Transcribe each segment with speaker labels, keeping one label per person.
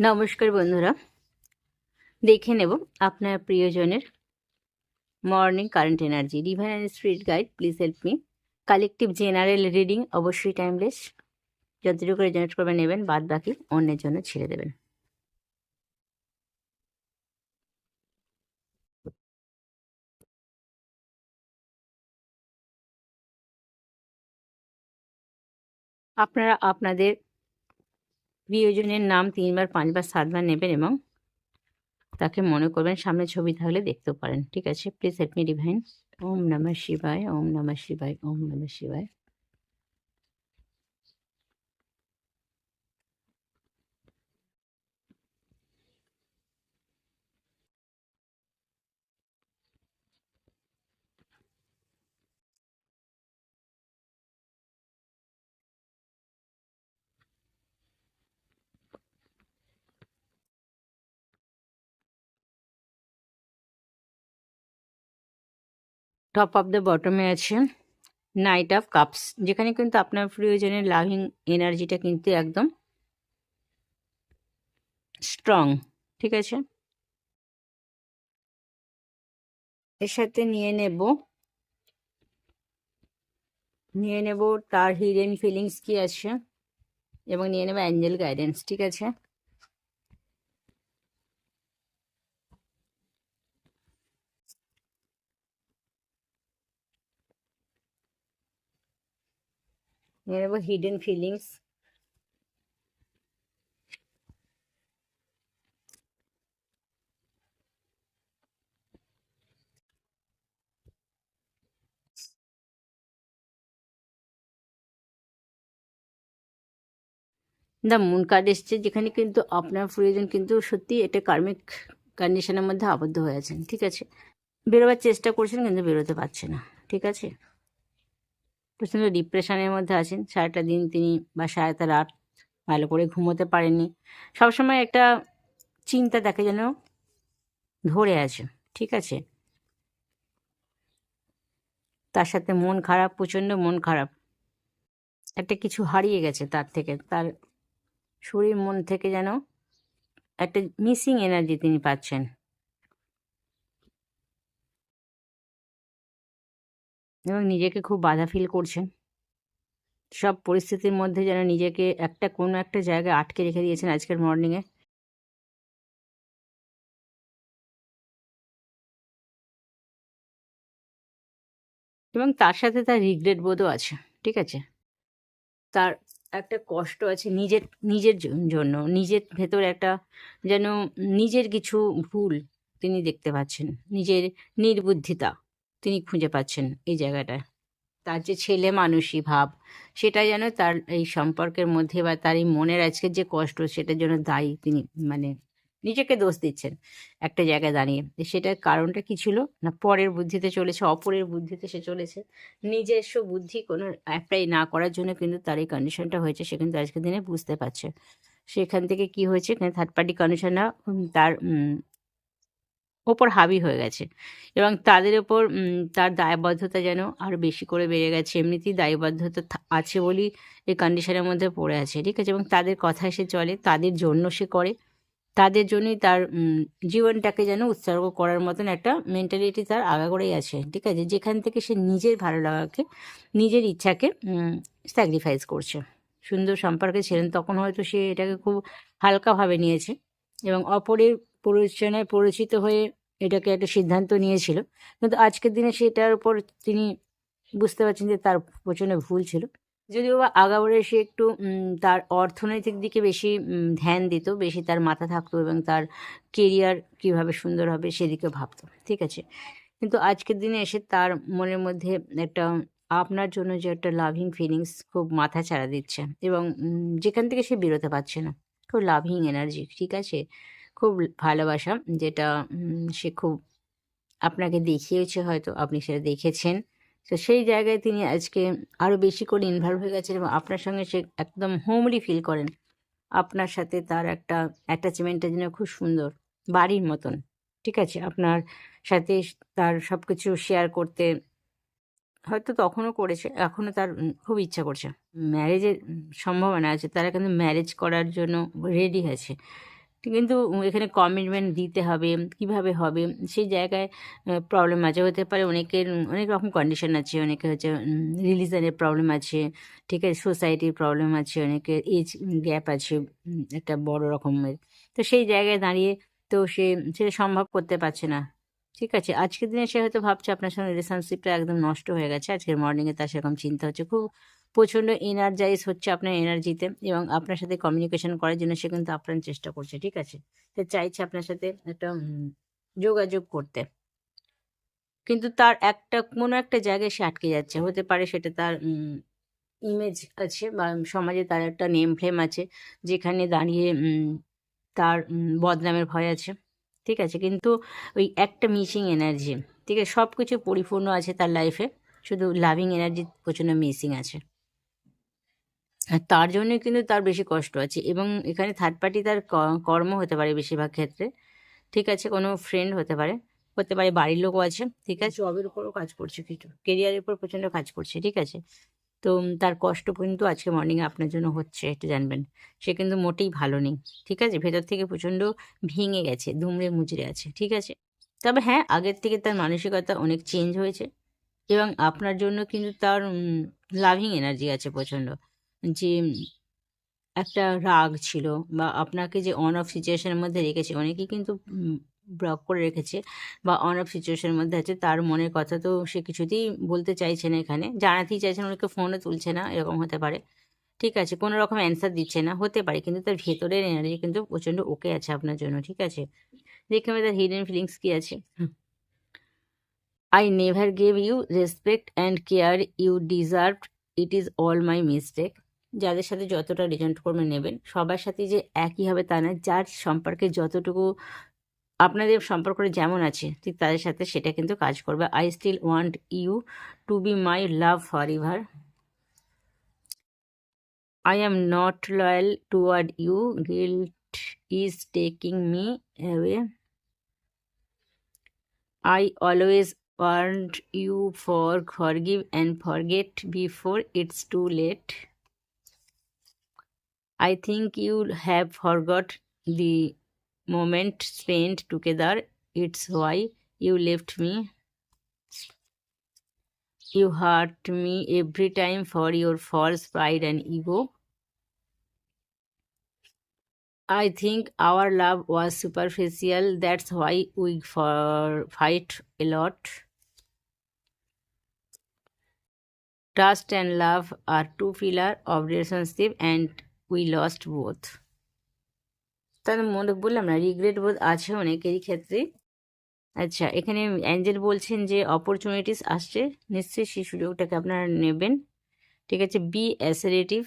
Speaker 1: নমস্কার বন্ধুরা। দেখে নেব আপনার প্রিয়জনের morning current energy divine and spirit guide please help me collective general reading অবশ্যই টাইমলেস যতটুকু রেজনেট করবে নেবেন বাদ বাকি অন্যের জন্য ছেড়ে দেবেন। আপনারা আপনাদের প্রিয়জনের নাম তিনবার, পাঁচবার, সাতবার নেবেন এবং তাকে মনে করবেন সামনে ছবি থাকলে দেখতেও পারেন। ঠিক আছে? প্লিজ হেল্প মি ডিভাইন ওম নমঃ শিবায়, ওম নমঃ শিবায়, ওম নমঃ শিবায়। টপ অফ দ্য বটমে আছে নাইট অফ কাপস যেখানে কিন্তু আপনার প্রিয়জনের লাভিং এনার্জিটা কিন্তু একদম স্ট্রং ঠিক আছে? এর সাথে নিয়ে নেব নিয়ে নেব তার হিডেন ফিলিংস কি আছে? এবং নিয়ে নেব অ্যাঞ্জেল গাইডেন্স ঠিক আছে? নিয়ে নেব hidden feelings the moon card এসছে যেখানে কিন্তু আপনার প্রয়োজন কিন্তু সত্যি এটা কার্মিক কন্ডিশনের মধ্যে আবদ্ধ হয়ে আছেন, ঠিক আছে? বেরোবার চেষ্টা করছেন কিন্তু বেরোতে পারছে না, ঠিক আছে? প্রচণ্ড ডিপ্রেশনের মধ্যে আছেন। সারাটা দিন তিনি বা সারাটা রাত ভালো করে ঘুমোতে পারেননি। সবসময় একটা চিন্তা তাকে যেন ধরে আছে, ঠিক আছে? তার সাথে মন খারাপ, প্রচণ্ড মন খারাপ। একটা কিছু হারিয়ে গেছে তার থেকে। তার শরীর মন থেকে যেন একটা মিসিং এনার্জি তিনি পাচ্ছেন। এবং নিজেকে খুব বাধা ফিল করছেন। সব পরিস্থিতির মধ্যে যেন নিজেকে একটা কোনো একটা জায়গায় আটকে রেখে দিয়েছেন আজকের মর্নিংয়ে এবং তার সাথে তার রিগ্রেট বোধও আছে, ঠিক আছে? তার একটা কষ্ট আছে নিজের নিজের জন্য, নিজের ভেতর একটা যেন নিজের কিছু ভুল তিনি দেখতে পাচ্ছেন, নিজের নির্বুদ্ধিতা। তিনি খুঁজে পাচ্ছেন এই জায়গাটায় তার যে ছেলে মানুষই ভাব সেটা যেন তার এই সম্পর্কের মধ্যে বা তার এই মনের আজকের যে কষ্ট, সেটার জন্য দায়ী তিনি মানে নিজেকে দোষ দিচ্ছেন একটা জায়গায় দাঁড়িয়ে। সেটার কারণটা কি ছিল? না, পরের বুদ্ধিতে চলেছে, অপরের বুদ্ধিতে সে চলেছে। নিজস্ব বুদ্ধি কোনো অ্যাপ্লাই না করার জন্য কিন্তু তার এই কন্ডিশনটা হয়েছে, সে কিন্তু আজকের দিনে বুঝতে পারছে। সেখান থেকে কি হয়েছে? থার্ড পার্টি কন্ডিশনটা তার ওপর হাবি হয়ে গেছে। এবং তাদের ওপর তার দায়বদ্ধতা যেন আরও বেশি করে বেড়ে গেছে। এমনিতেই দায়বদ্ধতা আছে বলেই এই কন্ডিশনের মধ্যে পড়ে আছে, ঠিক আছে? এবং তাদের কথায় সে চলে, তাদের জন্য সে করে। তাদের জন্যই তার জীবনটাকে যেন উৎসর্গ করার মতন একটা মেন্টালিটি তার আগাগোড়াই আছে, ঠিক আছে? যেখান থেকে সে নিজের ভালো লাগাকে, নিজের ইচ্ছাকে স্যাক্রিফাইস করছে। সুন্দর সম্পর্কে ছিলেন, তখন হয়তো সে এটাকে খুব হালকাভাবে নিয়েছে। এবং অপরের পরিচনায় পরিচিত হয়ে এটাকে একটা সিদ্ধান্ত নিয়েছিল। কিন্তু আজকের দিনে সেটার উপর তিনি বুঝতে পারছেন যে তার প্রচণ্ড ভুল ছিল। যদিও বা আগাবারে সে একটু তার অর্থনৈতিক দিকে বেশি ধ্যান দিত, বেশি তার মাথা থাকতো এবং তার কেরিয়ার কীভাবে সুন্দর হবে সেদিকে ভাবতো, ঠিক আছে? কিন্তু আজকের দিনে এসে তার মনের মধ্যে একটা, আপনার জন্য যে একটা লাভিং ফিলিংস খুব মাথা ছাড়া দিচ্ছে এবং যেখান থেকে সে বেরোতে পারছে না, খুব লাভিং এনার্জি ঠিক আছে? খুব ভালোবাসা, যেটা সে খুব আপনাকে দেখিয়েছে হয়তো, আপনি সেটা দেখেছেন। তো সেই জায়গায় তিনি আজকে আরও বেশি করে ইনভলভ হয়ে গেছেন এবং আপনার সঙ্গে সে একদম হোমলি ফিল করেন। আপনার সাথে তার একটা অ্যাটাচমেন্টটা যেন খুব সুন্দর, বাড়ির মতন, ঠিক আছে? আপনার সাথে তার সব কিছু শেয়ার করতে হয়তো তখনও করেছে, এখনও তার খুব ইচ্ছা করছে। ম্যারেজের সম্ভাবনা আছে, তারা কিন্তু ম্যারেজ করার জন্য রেডি আছে। কিন্তু এখানে কমিটমেন্ট দিতে হবে, কীভাবে হবে? সেই জায়গায় প্রবলেম আছে। হতে পারে অনেকের, অনেক রকম কন্ডিশন আছে। অনেকে হচ্ছে রিলিজনের প্রবলেম আছে, ঠিক আছে? সোসাইটির প্রবলেম আছে, অনেকের এজ গ্যাপ আছে একটা বড় রকমের। তো সেই জায়গায় দাঁড়িয়ে তো সে সেটা সম্ভব করতে পারছে না। ঠিক আছে? আজকের দিনে সে হয়তো ভাবছে, আপনার সঙ্গে রিলেশনশিপটা একদম নষ্ট হয়ে গেছে। আজকের মর্নিংয়ে তার সেরকম চিন্তা হচ্ছে। খুব প্রচণ্ড এনার্জাইজ হচ্ছে আপনার এনার্জিতে এবং আপনার সাথে কমিউনিকেশন করার জন্য সে কিন্তু আপ্রাণ চেষ্টা করছে, ঠিক আছে? সে চাইছে আপনার সাথে একটা যোগাযোগ করতে। কিন্তু তার একটা, কোনো একটা জায়গায় সে আটকে যাচ্ছে। হতে পারে সেটা তার ইমেজ আছে বা সমাজে তার একটা নেম ফ্লেম আছে যেখানে দাঁড়িয়ে তার বদনামের ভয় আছে, ঠিক আছে? কিন্তু ওই একটা মিসিং এনার্জি ঠিক আছে? সব কিছু পরিপূর্ণ আছে তার লাইফে শুধু লাভিং এনার্জি প্রচণ্ড মিসিং আছে। তার জন্য কিন্তু তার বেশি কষ্ট আছে এবং এখানে থার্ড পার্টি তার কর্ম হতে পারে বেশিরভাগ ক্ষেত্রে ঠিক আছে? কোনো ফ্রেন্ড হতে পারে হতে পারে বাড়ির লোকও আছে ঠিক আছে? জবের উপরও কাজ করছে কিছু। কেরিয়ারের উপর প্রচণ্ড কাজ করছে ঠিক আছে? তো তার কষ্ট কিন্তু আজকে মর্নিংয়ে আপনার জন্য হচ্ছে একটু জানবেন। সে কিন্তু মোটেই ভালো নেই ঠিক আছে? ভেতর থেকে প্রচণ্ড ভেঙে গেছে দুমড়ে মুচড়ে আছে ঠিক আছে? তবে হ্যাঁ আগের থেকে তার মানসিকতা অনেক চেঞ্জ হয়েছে এবং আপনার জন্য কিন্তু তার লাভিং এনার্জি আছে প্রচণ্ড। যে একটা রাগ ছিল বা আপনাকে যে অন অফ সিচুয়েশনের মধ্যে রেখেছে, অনেকেই কিন্তু ব্লক করে রেখেছে বা অন অফ সিচুয়েশনের মধ্যে আছে, তার মনের কথা তো সে কিছুতেই বলতে চাইছে না এখানে, জানাতেই চাইছে না, অনেকে ফোনও তুলছে না, এরকম হতে পারে। ঠিক আছে, কোনো রকম অ্যান্সার দিচ্ছে না, হতে পারে, কিন্তু তার ভেতরের এনার্জি কিন্তু প্রচণ্ড ওকে আছে আপনার জন্য, ঠিক আছে? দেখে আমি তার হিডেন ফিলিংস কী আছে। I never gave you respect and care you deserve it is all my mistake যাদের সাথে যতটা রেজেন্ট করবে নেবেন। সবার সাথে যে একই হবে তা না যার সম্পর্কে যতটুকু আপনাদের সম্পর্কটা যেমন আছে, ঠিক তাদের সাথে সেটা কিন্তু কাজ করবে। I still want you to be my love for ever I am not loyal toward you guilt is taking me away I always want you for forgive and forget before it's too late. I think you have forgot the moment spent together. It's why you left me. You hurt me every time for your false pride and ego. I think our love was superficial. That's why we for fight a lot. Trust and love are two pillars of relationship, and we lost both. তাহলে মনে বললাম না regret বোধ আছে অনেকেরই ক্ষেত্রে। আচ্ছা এখানে অ্যাঞ্জেল বলছেন যে অপরচুনিটিস আসছে, নিশ্চয়ই সেই সুযোগটাকে আপনারা নেবেন। ঠিক আছে be assertive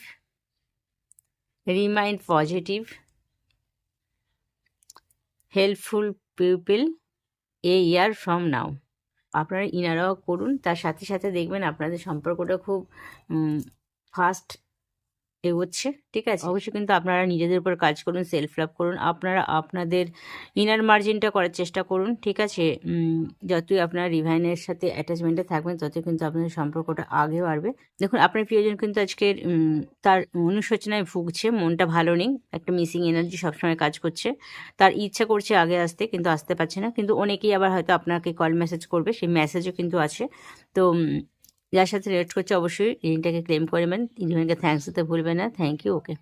Speaker 1: remind positive helpful people a year from now আপনারা ইনারাও করুন, তার সাথে সাথে দেখবেন আপনাদের সম্পর্কটা খুব ফাস্ট এগোচ্ছে ঠিক আছে? অবশ্যই। কিন্তু আপনারা নিজেদের উপর কাজ করুন সেলফ লাভ করুন। আপনারা আপনাদের ইনার মার্জিনটা করার চেষ্টা করুন ঠিক আছে? যতই আপনারা রিভাইনের সাথে অ্যাটাচমেন্টে থাকবেন ততই কিন্তু আপনাদের সম্পর্কটা আগে বাড়বে। দেখুন আপনার প্রিয়জন কিন্তু আজকের তার অনুশোচনায় ভুগছে মনটা ভালো নেই একটা মিসিং এনার্জি সবসময় কাজ করছে। তার ইচ্ছা করছে আগে আসতে কিন্তু আসতে পারছে না। কিন্তু অনেকেই আবার হয়তো আপনাকে কল মেসেজ করবে সেই মেসেজও কিন্তু আছে। তো যার সাথে রেট করছে, অবশ্যই ঋণটাকে ক্লেম করবেন রিভাইনকে থ্যাংকস দিতে ভুলবেন না। Thank you okay